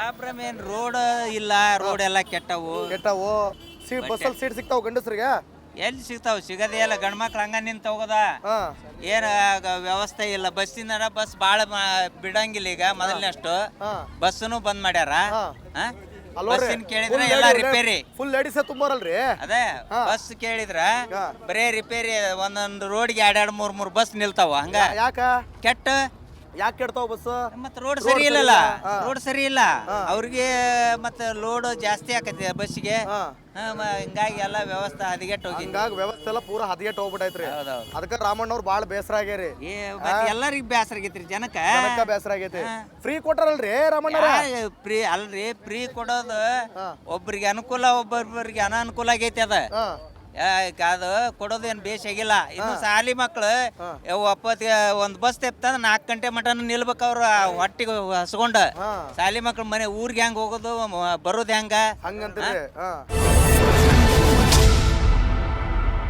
Problem ಏನ್ road ಇಲ್ಲ road ಎಲ್ಲ ಕೆಟ್ಟವು. ಕೆಟ್ಟವು. ಸೀಟ್ ಬಸ್ಸಲ್ಲಿ ಸೀಟ್ ಸಿಗ್ತಾವ ಗಂಡಸ್ರಿಗೆ? ಎಲ್ಲಿ ಸಿಗ್ತಾವ? ಸಿಗದೇ ಇಲ್ಲ. ಗಂಡ್ ಮಕ್ಳು ಹಂಗ ನಿಂತ ಹೋಗೋದ. ಏನ ವ್ಯವಸ್ಥೆ ಇಲ್ಲ. ಬಸ್ಸಿನ ಬಸ್ ಬಾಳ ಬಿಡಂಗಿಲ್ಲ ಈಗ ಮೊದಲಿನಷ್ಟು. ಬಸ್ಸನು ಬಸ್ಸನ್ನು ಬಂದ್ ಮಾಡ್ಯಾರ. ಬಸ್ಸಿನ ಕೇಳಿದ್ರೆ ಎಲ್ಲ ರಿಪೇರಿ ಫುಲ್ ಲೇಡೀಸ್ ತುಂಬಾರಲ್ರಿ? ಅದೇ ಬಸ್ ಕೇಳಿದ್ರ ಬರೇ ರಿಪೇರಿ ಒಂದೊಂದು ರೋಡ್ಗೆ ಎರಡೆರಡು ಮೂರ್ ಮೂರ್ ಬಸ್ ನಿಲ್ತಾವ. ಹಂಗ? ಯಾಕ? ಕೆಟ್ಟ ಯಾಕೆ ಕೆಡ್ತಾವ ಬಸ್ ಮತ್ತ ರೋಡ್ ಸರಿ ಇಲ್ಲಲ್ಲ. ರೋಡ್ ಸರಿ ಇಲ್ಲ. ಅವ್ರಿಗೆ ಮತ್ತೆ ಲೋಡ್ ಜಾಸ್ತಿ ಆಕತಿ ಬಸ್ಸಿಗೆ. ಹಾ. ಹಿಂಗಾಗಿ ಎಲ್ಲ ವ್ಯವಸ್ಥೆ ಹದಿಗೆಟ್ಟು ಹೋಗಿ ಹಿಂಗಾಗಿ ವ್ಯವಸ್ಥೆ ಎಲ್ಲ ಪೂರಾ ಹದಗೆಟ್ ಹೋಗ್ಬಿಟ್ಟೈತ್ರಿ ಹೌದೌದು. ರಾಮಣ್ಣ ಅವ್ರು ಬಾಳ ಬೇಸರ ಆಗ್ಯಾರಿ. ಏ ಮತ್ತೆ ಎಲ್ಲರಿಗೂ ಬೇಸರ ಆಗೈತ್ರಿ ಜನಕ್ಕ. ಬೇಸರ ಆಗೈತಿ. ಫ್ರೀ ಕೊಟ್ಟಾರಲ್ರಿ ರಾಮಣ್ಣ ಫ್ರೀ ಅಲ್ರಿ ಫ್ರೀ ಕೊಡೋದು ಒಬ್ಬರಿಗೆ ಒಬ್ರಿಗೆ ಅನುಕೂಲ ಒಬ್ಬೊಬ್ಬರಿಗೆ ಅನಾನುಕೂಲ ಆಗೈತಿ ಅದ. ಅದು ಕೊಡೋದೇನು ಬೇಸಾಗಿಲ್ಲ ಇನ್ನು ಸಾಲಿ ಮಕ್ಳು. ಒಪ್ಪತ್ತಿಗೆ ಒಂದು ಬಸ್ ತೆಪ್ತಂದ್ರೆ ನಾಲ್ಕು ಗಂಟೆ ಮಟನ ನಿಲ್ಬೇಕು ಅವ್ರು ಹೊಟ್ಟಿಗೆ ಹಸ್ಕೊಂಡ ಶಾಲಿ ಸಾಲಿ ಮಕ್ಳು ಮನೆ ಊರಿಗೆ ಹೆಂಗ್ ಹೋಗೋದು ಬರೋದು ಹೆಂಗ? ಹಂಗಂತೀರಿ. ಹಾ.